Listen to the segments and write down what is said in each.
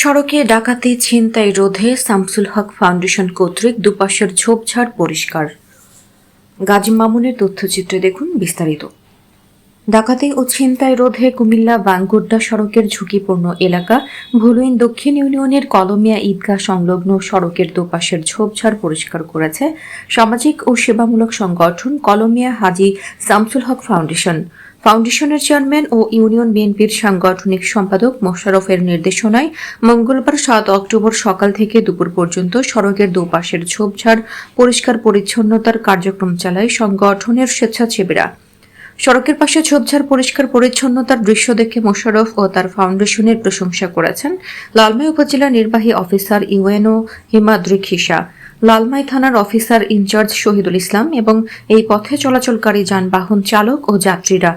সড়কে ডাকাতি, ছিনতাই রোধে সামসুল হক ফাউন্ডেশন কর্তৃক দুপাশের ঝোপঝাড় পরিষ্কার। গাজী মামুনের তথ্যচিত্রে দেখুন বিস্তারিত। ডাকাতি ও ছিনতাই রোধে কুমিল্লা বাঙ্গুড্ডা সড়কের ঝুঁকিপূর্ণ এলাকা, ভুলুইন দক্ষিণ ইউনিয়নের কলমিয়া ঈদগাহ সংলগ্ন সড়কের দুপাশের ঝোপঝাড় পরিষ্কার করেছে সামাজিক ও সেবামূলক সংগঠন কলমিয়া হাজি শামসুল হক ফাউন্ডেশন। ফাউন্ডেশনের চেয়ারম্যান ও ইউনিয়ন বিএনপির সাংগঠনিক সম্পাদক মোশারফের নির্দেশনায় মঙ্গলবার সাত অক্টোবর সকাল থেকে দুপুর পর্যন্ত সড়কের দুপাশের ঝোপঝাড় পরিষ্কার পরিচ্ছন্নতার কার্যক্রম চালায় সংগঠনের স্বেচ্ছাসেবীরা। সড়কের পাশে ঝোপঝাড় পরিষ্কার পরিচ্ছন্নতার দৃশ্য দেখে মোশাররফ ও তার ফাউন্ডেশনের প্রশংসা করেছেন লালমাই উপজেলা নির্বাহী অফিসার ইউএনও হিমাদ্রি খিসা লালমাই থানার অফিসার ইনচার্জ শহীদুল ইসলাম এবং এই পথে চলাচলকারী যানবাহন চালক ও যাত্রীরা।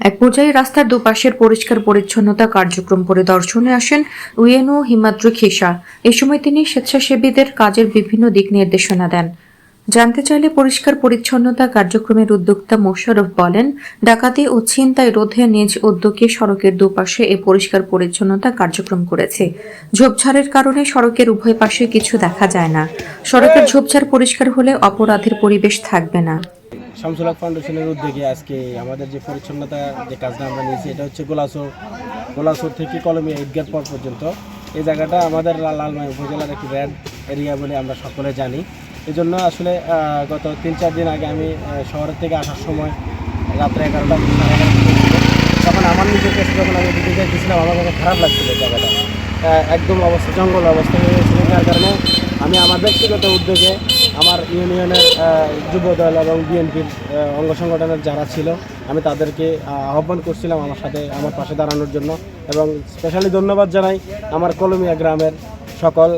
এক পর্যায়ে রাস্তার দুপাশের পরিষ্কার পরিচ্ছন্নতা কার্যক্রম পরিদর্শনে আসেন উয়েনো হিমাদ্রি খিসা এ সময় তিনি স্বেচ্ছাসেবীদের কাজের বিভিন্ন দিক নির্দেশনা দেন। জানতে চাইলে পরিষ্কার পরিচ্ছন্নতা কার্যক্রমের উদ্যোক্তা মোশাররফ বলেন, ডাকাতি ও ছিনতাই রোধে নিজ উদ্যোগে সড়কের দুপাশে এ পরিষ্কার পরিচ্ছন্নতা কার্যক্রম করেছে। ঝোপঝাড়ের কারণে সড়কের উভয় পাশে কিছু দেখা যায় না। সড়কের ঝোপঝাড় পরিষ্কার হলে অপরাধের পরিবেশ থাকবে না। শামসুল ফাউন্ডেশনের উদ্যোগে আজকে আমাদের যে পরিচ্ছন্নতা যে কাজটা আমরা নিয়েছি, এটা হচ্ছে গোলাসোর। গোলাসোর থেকে কলমে ঈদগাহ পর পর্যন্ত। এই জায়গাটা আমাদের লালমাই উপজেলার একটি রেড এরিয়া বলে আমরা সকলে জানি। এই জন্য আসলে গত তিন চার দিন আগে আমি শহরের থেকে আসার সময় রাত্রে এগারোটা। তখন আমার নিজের কাছে যখন আমি দিকে গেছিলাম, আমার কাছে খারাপ লাগছিল জায়গাটা একদম অবস্থা, জঙ্গল অবস্থা হয়ে গেছিল যার কারণে আমি আমার ব্যক্তিগত উদ্যোগে আমার ইউনিয়নের যুবদল এবং বিএনপির অঙ্গ সংগঠনের যারা ছিল, আমি তাদেরকে আহ্বান করছিলাম আমার সাথে, আমার পাশে দাঁড়ানোর জন্য এবং স্পেশালি ধন্যবাদ জানাই আমার কলমিয়া গ্রামের সকল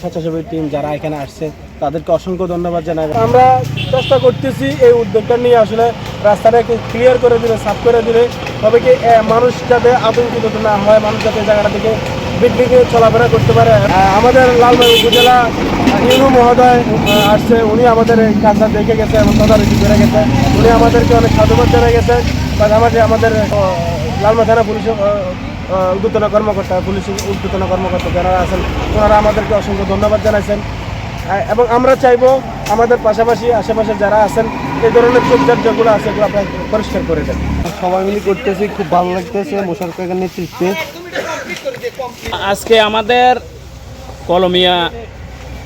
স্বেচ্ছাসেবী টিম যারা এখানে আসছে, তাদেরকে অসংখ্য ধন্যবাদ জানাই। আমরা চেষ্টা করতেছি এই উদ্যোগটা নিয়ে, আসলে রাস্তাটা একটু ক্লিয়ার করে দিলে সাফ করে দিলে তবে কি মানুষ যাতে আতঙ্কিত না হয়, মানুষ যাতে জায়গাটা থেকে বিল্ডিংয়ে চলাফেরা করতে পারে। আমাদের লালমাই উপজেলা ইউনু মহোদয় আসছে, উনি আমাদের এই কাজটা দেখে গেছে এবং তদারকি করে গেছে। উনি আমাদেরকে অনেক সাধুবাদ জানা গেছে। পাশাপাশি আমাদের লালমা থানা পুলিশ উদ্যোতন কর্মকর্তা পুলিশ উদ্যোতন কর্মকর্তা যারা আছেন ওনারা আমাদেরকে অসংখ্য ধন্যবাদ জানাইছেন। এবং আমরা চাইব আমাদের পাশাপাশি আশেপাশে যারা আছেন এই ধরনের চোখজার যেগুলো আছে এগুলো আপনার পরিষ্কার করে দেন। সবাই মিলে করতেছি খুব ভালো লাগতেছে মোশারফের নেতৃত্বে। আজকে আমাদের কলমিয়া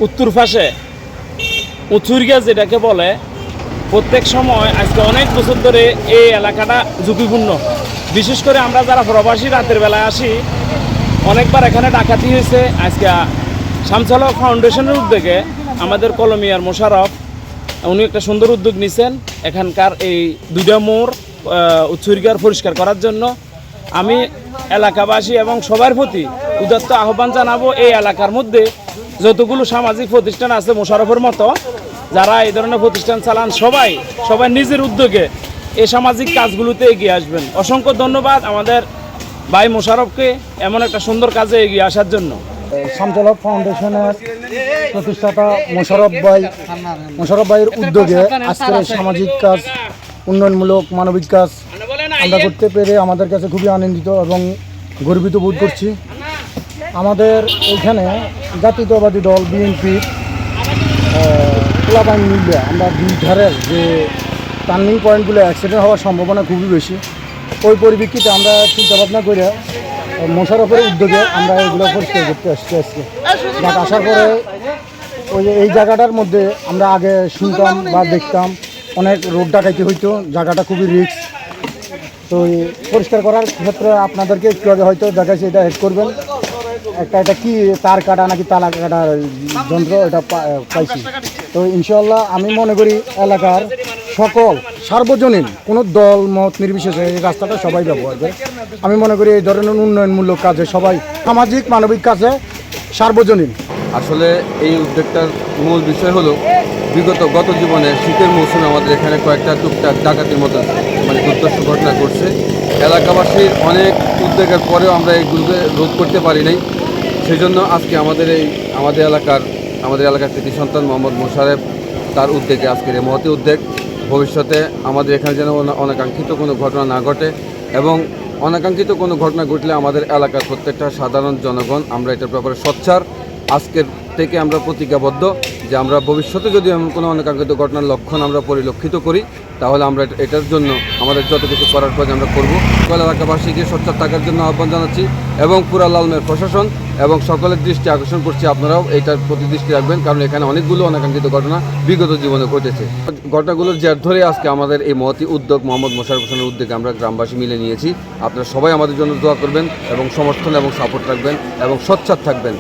উত্তর পাশে উচুরিয়া যেটাকে বলে প্রত্যেক সময় আজকে অনেক বছর ধরে এই এলাকাটা ঝুঁকিপূর্ণ। বিশেষ করে আমরা যারা প্রবাসী রাতের বেলায় আসি, অনেকবার এখানে ডাকাতি হয়েছে। আজকে শামসালা ফাউন্ডেশনের উদ্যোগে আমাদের কলমিয়ার মোশারফ, উনি একটা সুন্দর উদ্যোগ নিছেন এখানকার এই দুইটা মোড় উচ্ছুরিকার পরিষ্কার করার জন্য। আমি এলাকাবাসী এবং সবার প্রতি উদাত্ত আহ্বান জানাব, এই এলাকার মধ্যে যতগুলো সামাজিক প্রতিষ্ঠান আছে মোশারফের মতো, যারা এই ধরনের প্রতিষ্ঠান চালান সবাই সবাই নিজের উদ্যোগে এই সামাজিক কাজগুলোতে এগিয়ে আসবেন। অসংখ্য ধন্যবাদ আমাদের ভাই মোশারফকে এমন একটা সুন্দর কাজে এগিয়ে আসার জন্য। শামসুল হক ফাউন্ডেশনের প্রতিষ্ঠাতা মোশারফ ভাই, মোশারফ ভাইয়ের উদ্যোগে আজকের সামাজিক কাজ, উন্নয়নমূলক মানবিক কাজ আমরা করতে পেরে আমাদের কাছে খুবই আনন্দিত এবং গর্বিত বোধ করছি। আমাদের এখানে জাতীয়তাবাদী দল, বিএনপি খোলাবাইন মিললে আমরা দুই ধারের যে টার্নিং পয়েন্টগুলো অ্যাক্সিডেন্ট হওয়ার সম্ভাবনা খুবই বেশি। ওই পরিপ্রেক্ষিতে আমরা চিন্তা ভাবনা করে মোশারফের উদ্যোগে আমরা এগুলো পরিষ্কার করতে আসছি আজকে। বাট আসার পরে ওই এই জায়গাটার মধ্যে আমরা আগে শুনতাম বা দেখতাম, অনেক রোড ডাকাইতে হইতো, জায়গাটা খুবই রিস্ক তো পরিষ্কার করার ক্ষেত্রে আপনাদেরকে একটু আগে হয়তো দেখাচ্ছি এটা হেড করবেন। একটা, এটা কি তার কাটা নাকি তালা কাটার যন্ত্র, এটা পাইছি। তো ইনশাল্লাহ আমি মনে করি এলাকার সকল সার্বজনীন কোনো দল, মত নির্বিশেষে এই রাস্তাটা সবাই ব্যবহার করে। আমি মনে করি এই ধরনের উন্নয়নমূলক কাজে সবাই সামাজিক, মানবিক কাজে সার্বজনীন। আসলে এই উদ্যোগটার মূল বিষয় হলো, বিগত গত জীবনে শীতের মৌসুমে আমাদের এখানে কয়েকটা টুকটাক ডাকাতির মতো মানে দুর্দর্শ ঘটনা ঘটছে। এলাকাবাসীর অনেক উদ্যোগের পরেও আমরা এই এইগুলোকে রোধ করতে পারি নাই। সেই জন্য আজকে আমাদের এই, আমাদের এলাকার আমাদের এলাকার কৃতি সন্তান মোহাম্মদ মোশারেফ তার উদ্যোগে আজকের এই মহতি উদ্যোগ। ভবিষ্যতে আমাদের এখানে যেন অনাকাঙ্ক্ষিত কোনো ঘটনা না ঘটে এবং অনাকাঙ্ক্ষিত কোনো ঘটনা ঘটলে আমাদের এলাকার প্রত্যেকটা সাধারণ জনগণ, আমরা এটার ব্যাপারে সোচ্চার আজকের থেকে আমরা প্রতিজ্ঞাবদ্ধ যে আমরা ভবিষ্যতে যদি এমন কোনো অনাকাঙ্ক্ষিত ঘটনার লক্ষণ আমরা পরিলক্ষিত করি, তাহলে আমরা এটার জন্য আমাদের যত কিছু করার প্রয়োজন আমরা করব। সকল এলাকাবাসীকে সোচ্চার থাকার জন্য আহ্বান জানাচ্ছি এবং পুরা লালমের প্রশাসন এবং সকলের দৃষ্টি আকর্ষণ করছি আপনারাও এটার প্রতি দৃষ্টি রাখবেন, কারণ এখানে অনেকগুলো অনাকাঙ্ক্ষিত ঘটনা বিগত জীবনে ঘটেছে। ঘটনাগুলোর জের ধরে আজকে আমাদের এই মহতি উদ্যোগ মোহাম্মদ মোশারফ হোসেনের উদ্যোগে আমরা গ্রামবাসী মিলে নিয়েছি। আপনারা সবাই আমাদের জন্য দোয়া করবেন এবং সমর্থন এবং সাপোর্ট রাখবেন এবং সোচ্চার থাকবেন।